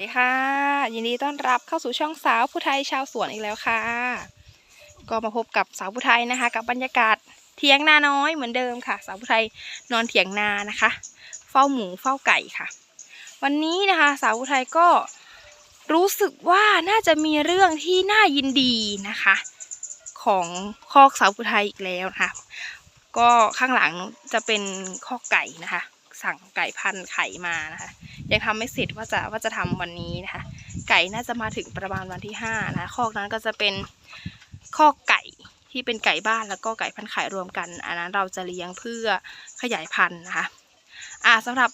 ดีค่ะ ยินดีต้อนรับเข้าสู่ช่องสาวผู้ไทยชาวสวนอีกแล้วค่ะ ก็มาพบกับสาวผู้ไทยนะคะ กับบรรยากาศเถียงนาน้อยเหมือนเดิมค่ะ สาวผู้ไทยนอนเถียงนานะคะ เฝ้าหมูเฝ้าไก่ค่ะ วันนี้นะคะ สาวผู้ไทยก็รู้สึกว่าน่าจะมีเรื่องที่น่ายินดีนะคะ ของคอกสาวผู้ไทยอีกแล้วนะคะ ก็ข้างหลังจะเป็นคอกไก่นะคะ สั่งไก่พันไข่มานะคะ ยังทำไม่เสร็จว่าจะว่าจะทำวันนี้นะคะ ไก่น่าจะมาถึงประมาณวันที่ห้านะคอกนั้นก็จะเป็นคอกไก่ที่เป็นไก่บ้านแล้วก็ไก่พันไข่รวมกันอันนั้นเราจะเลี้ยงเพื่อขยายพันธุ์นะคะอ่าสำหรับ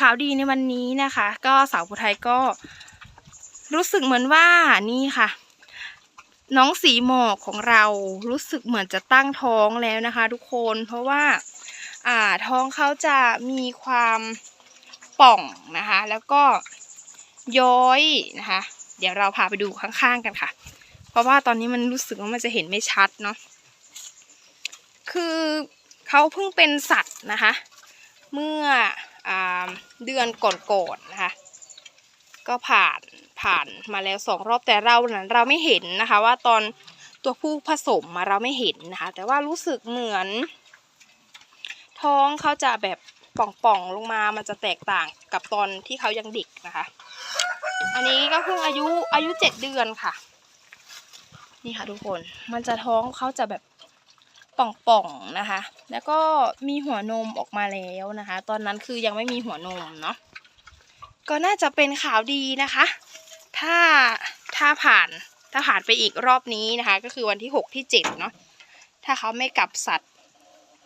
ข่าวดีในวันนี้นะคะ ก็สาวผู้ไทยก็รู้สึกเหมือนว่านี่ค่ะ น้องสีหมอกของเรารู้สึกเหมือนจะตั้งท้องแล้วนะคะ ทุกคนเพราะว่า อ่าท้องเขาจะมีความป่องนะคะ แล้วก็ย้อยนะคะ เดี๋ยวเราพาไปดูข้างๆกันค่ะ เพราะว่าตอนนี้มันรู้สึกว่ามันจะเห็นไม่ชัดเนาะคือเขาเพิ่งเป็นสัตว์นะคะ เมื่ออเดือนก่อนๆนะคะ ก็ผ่านผ่านมาแล้วสองรอบแต่เรานั้นเราไม่เห็นนะคะ ว่าตอนตัวผู้ผสมมาเราไม่เห็นนะคะ แต่ว่ารู้สึกเหมือน ท้องเขาจะแบบป่องๆลงมา มันจะแตกต่างกับตอนที่เขายังเด็กนะคะ อันนี้ก็เพิ่งอายุอายุเจ็ดเดือนค่ะ นี่ค่ะทุกคน มันจะท้องเขาจะแบบป่องๆนะคะ แล้วก็มีหัวนมออกมาแล้วนะคะ ตอนนั้นคือยังไม่มีหัวนมเนาะ ก็น่าจะเป็นข่าวดีนะคะ ถ้าถ้าผ่านถ้าผ่านไปอีกรอบนี้นะคะ ก็คือวันที่หกที่เจ็ดเนาะถ้าเขาไม่กลับสัตว์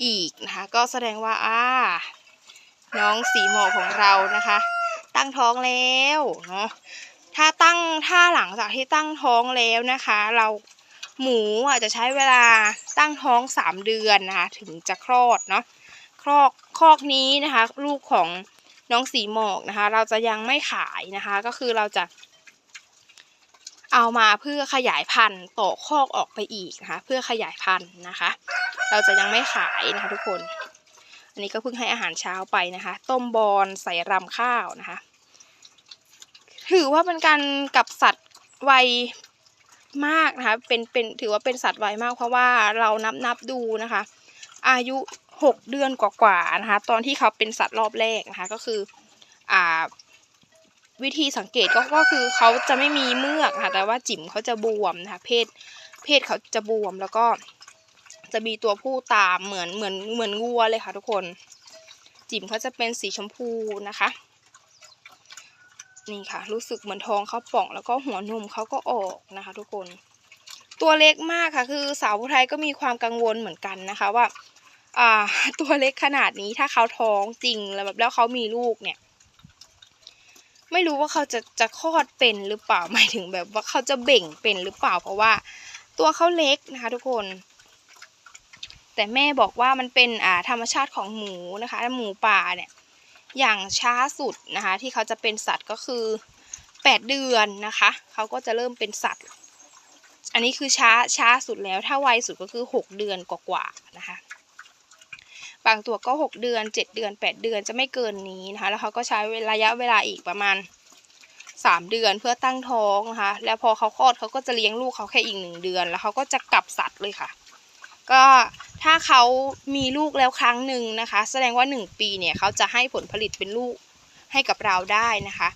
อีกนะคะ ก็แสดงว่าอ่าน้องสีหมอกของเรานะคะ ตั้งท้องแล้วเนาะถ้าตั้งถ้าหลังจากที่ตั้งท้องแล้วนะคะ เราหมูอาจจะใช้เวลาตั้งท้องสามเดือนนะคะ ถึงจะคลอดเนาะคลอกคอกนี้นะคะ ลูกของน้องสีหมอกนะคะ เราจะยังไม่ขายนะคะ ก็คือเราจะ เอามาเพื่อขยายพันธุ์ต่อคอกออกไปอีกนะคะ เพื่อขยายพันธุ์นะคะ เราจะยังไม่ขายนะคะทุกคน อันนี้ก็เพิ่งให้อาหารเช้าไปนะคะ ต้มบอลใส่รำข้าวนะคะ ถือว่าเป็นการกับสัตว์วัยมากนะคะ เป็นเป็นถือว่าเป็นสัตว์วัยมากเพราะว่าเรานับนับดูนะคะ อายุหกเดือนกว่าๆนะคะ ตอนที่เขาเป็นสัตว์รอบแรกนะคะก็คืออ่าวิธีสังเกตก็ก็คือเขาจะไม่มีเมือกค่ะแต่ว่าจิ๋มเขาจะบวมนะคะเพศเพศเขาจะบวมแล้วก็ จะมีตัวผู้ตามเหมือนเหมือนเหมือนงัวเลยค่ะทุกคน จิ๋มเขาจะเป็นสีชมพูนะคะ นี่ค่ะ รู้สึกเหมือนท้องเขาป่องแล้วก็หัวนมเขาก็ออกนะคะ ทุกคน ตัวเล็กมากค่ะ คือสาวผู้ไทยก็มีความกังวลเหมือนกันนะคะว่า อ่า ตัวเล็กขนาดนี้ถ้าเขาท้องจริงแล้วแบบแล้วเขามีลูกเนี่ยไม่รู้ว่าเขาจะจะคลอดเป็นหรือเปล่าหมายถึงแบบว่าเขาจะเบ่งเป็นหรือเปล่า เพราะว่าตัวเขาเล็กนะคะ ทุกคน แต่แม่บอกว่ามันเป็นอ่าธรรมชาติของหมูนะคะหมูป่าเนี่ยอย่างช้าสุดนะคะที่เขาจะเป็นสัตว์ก็คือแปดเดือนนะคะเขาก็จะเริ่มเป็นสัตว์ อันนี้คือช้าช้าสุดแล้วถ้าไวสุดก็คือหกเดือนกว่าๆนะคะ บางตัวก็หกเดือนเจ็ดเดือนแปดเดือนจะไม่เกินนี้นะคะแล้วเขาก็ใช้ระยะเวลาอีกประมาณสามเดือนเพื่อตั้งท้องนะคะแล้วพอเขาคลอดเขาก็จะเลี้ยงลูกเขาแค่อีกหนึ่งเดือน แล้วเขาก็จะกลับสัตว์เลยค่ะ ก็ถ้าเขามีลูกแล้วครั้งหนึ่งนะคะ แสดงว่าหนึ่งปีเนี่ยเขาจะให้ผลผลิตเป็นลูกให้กับเราได้นะคะ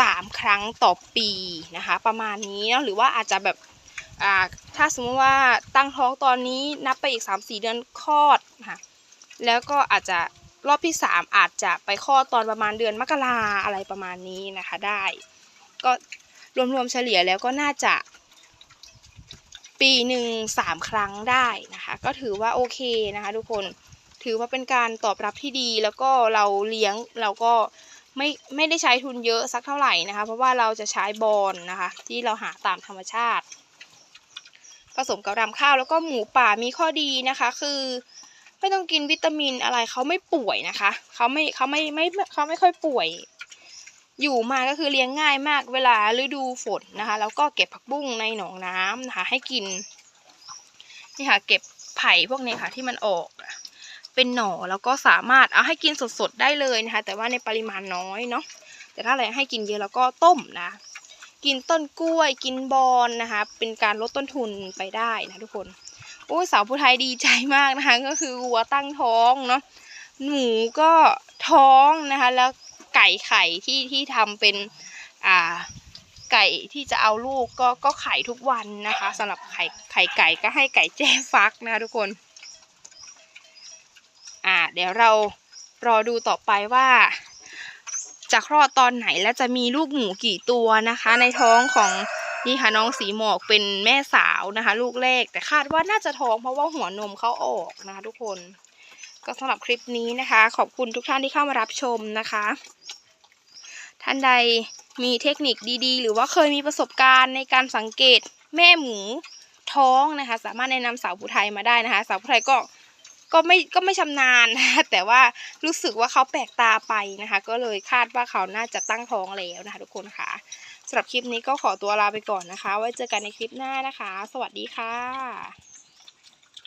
สามครั้งต่อปีนะคะ ประมาณนี้เนาะหรือว่าอาจจะแบบอ่าถ้าสมมติว่าตั้งท้องตอนนี้นับไปอีกสามสี่เดือนคลอดค่ะแล้วก็อาจจะรอบที่สามอาจจะไปคลอดตอนประมาณเดือนมกราอะไรประมาณนี้นะคะได้ ก็รวมๆเฉลี่ยแล้วก็น่าจะ ปีหนึ่งสามครั้งได้นะคะ ก็ถือว่าโอเคนะคะ ทุกคนถือว่าเป็นการตอบรับที่ดีแล้วก็เราเลี้ยงเราก็ไม่ไม่ได้ใช้ทุนเยอะสักเท่าไหร่นะคะ เพราะว่าเราจะใช้บอลนะคะ ที่เราหาตามธรรมชาติ ผสมกับรำข้าวแล้วก็หมูป่ามีข้อดีนะคะ คือไม่ต้องกินวิตามินอะไรเขาไม่ป่วยนะคะเขาไม่เขาไม่ไม่เขาไม่ค่อยป่วย อยู่มาก็คือเลี้ยงง่ายมากเวลาฤดูฝนนะคะ แล้วก็เก็บผักบุ้งในหนองน้ำนะคะ ให้กินนี่ค่ะ เก็บไผ่พวกนี้ค่ะที่มันออกเป็นหน่อแล้วก็สามารถเอาให้กินสดๆได้เลยนะคะ แต่ว่าในปริมาณน้อยเนาะแต่ถ้าอะไรให้กินเยอะแล้วก็ต้มนะกินต้นกล้วยกินบอนนะคะ เป็นการลดต้นทุนไปได้นะทุกคนโอ้ยสาวผู้ไทยดีใจมากนะคะ ก็คือวัวตั้งท้องเนาะหมูก็ท้องนะคะ แล้ว ไก่ไข่ที่ที่ทำเป็นอ่าไก่ที่จะเอาลูกก็ก็ไข่ทุกวันนะคะสำหรับไข่ไข่ไก่ก็ให้ไก่แจ้ฟักนะคะทุกคนอ่าเดี๋ยวเรารอดูต่อไปว่าจะคลอดตอนไหนและจะมีลูกหมูกี่ตัวนะคะ ในท้องของนี่ค่ะน้องสีหมอกเป็นแม่สาวนะคะ ลูกแรกแต่คาดว่าน่าจะท้องเพราะว่าหัวนมเขาออกนะคะทุกคน ก็สำหรับคลิปนี้นะคะ ขอบคุณทุกท่านที่เข้ามารับชมนะคะ ท่านใดมีเทคนิคดีๆ หรือว่าเคยมีประสบการณ์ในการสังเกตแม่หมูท้องนะคะ สามารถแนะนำสาวผู้ไทยมาได้นะคะ สาวผู้ไทยก็ก็ไม่ก็ไม่ชำนาญนะคะแต่ว่ารู้สึกว่าเขาแปลกตาไปนะคะ ก็เลยคาดว่าเขาน่าจะตั้งท้องแล้วนะคะ ทุกคนค่ะสำหรับคลิปนี้ก็ขอตัวลาไปก่อนนะคะ ไว้เจอกันในคลิปหน้านะคะ สวัสดีค่ะ